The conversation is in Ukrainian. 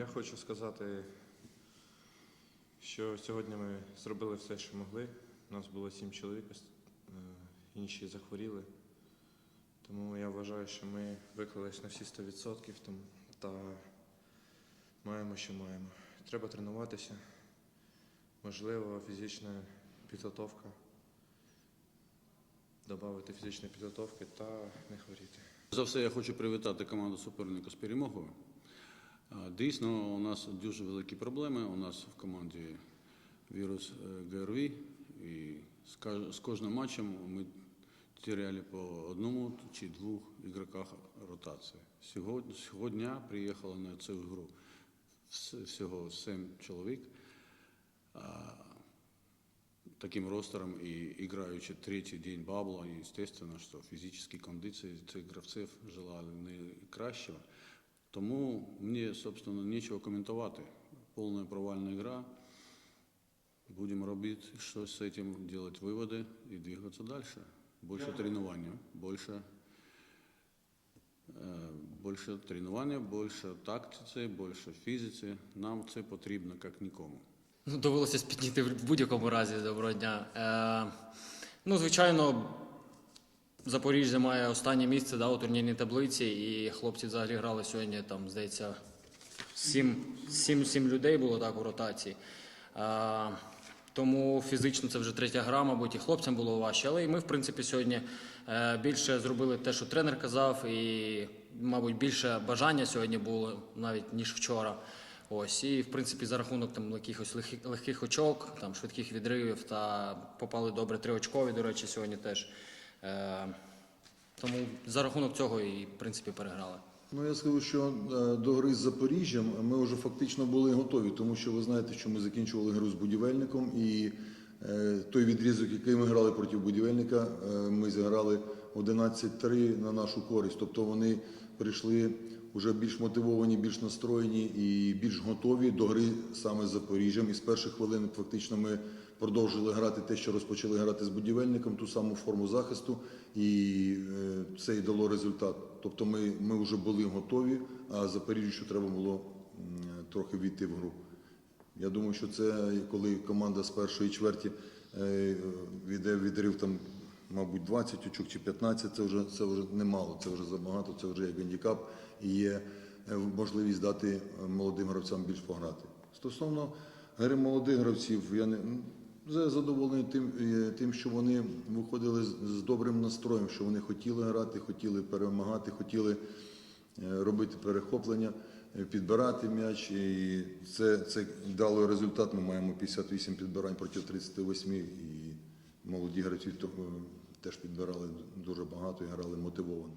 Я хочу сказати, що сьогодні ми зробили все, що могли. У нас було сім чоловік, е, інші захворіли. Тому я вважаю, що ми виклались на всі 100% тому- та маємо, що маємо. Треба тренуватися, можливо, фізична підготовка, додати фізичної підготовки та не хворіти. За все, я хочу привітати команду суперника з перемогою. Дійсно, у нас дуже великі проблеми. У нас в команді вірус е, ГРВІ, і з кожним матчем ми теряли по одному чи двох ігроках ротації. Сьогодні, сьогодні приїхало на цю гру вс- всього сім чоловік. Таким ростером и играючи третий день бабла, естественно, що фізичні кондиції цих гравців желали не кращого. Тому мені, собственно, нічого коментувати. Повна провальна гра. Будемо робити щось з цим, робити виводи і двигатися далі. Більше тренування, більше, е, більше тренування, більше тактиці, більше фізиці. Нам це потрібно як нікому. Ну, довелося спітніти в будь-якому разі доброго дня. Е, ну, звичайно, Запоріжжя має останнє місце да, у турнірній таблиці, і хлопці взагалі грали сьогодні, там, здається, сім, сім, сім людей було так у ротації. Е, тому фізично це вже третя гра, мабуть, і хлопцям було важче. Але і ми, в принципі, сьогодні е, більше зробили те, що тренер казав, і, мабуть, більше бажання сьогодні було навіть ніж вчора. Ось, і в принципі за рахунок там якихось легких, легких очок, там швидких відривів та попали добре триочкові, до речі, сьогодні теж. Е, тому за рахунок цього і в принципі переграли. Ну я скажу, що е, до гри з Запоріжжям ми вже фактично були готові, тому що ви знаєте, що ми закінчували гру з будівельником, і той відрізок, який ми грали проти будівельника, е, ми зіграли 11-3 на нашу користь. Тобто вони прийшли вже більш мотивовані, більш настроєні і більш готові до гри саме з Запоріжжям. І з перших хвилин фактично ми продовжили грати те, що розпочали грати з будівельником, ту саму форму захисту, і е, це і дало результат. Тобто ми, ми вже були готові, а Запоріжжю треба було трохи війти в гру. Я думаю, що це коли команда з першої чверті е, віде відрив там, мабуть, 20 очок чи 15, це вже, це вже немало, це вже забагато, це вже є гандікап і є е, можливість дати е, молодим гравцям більш пограти. Стосовно гри молодих гравців, я не я задоволений тим, тим, що вони виходили з, добрим настроєм, що вони хотіли грати, хотіли перемагати, хотіли робити перехоплення, підбирати м'яч. І це, це дало результат. Ми маємо 58 підбирань проти 38, і молоді гравці е, теж підбирали дуже багато і грали мотивовано.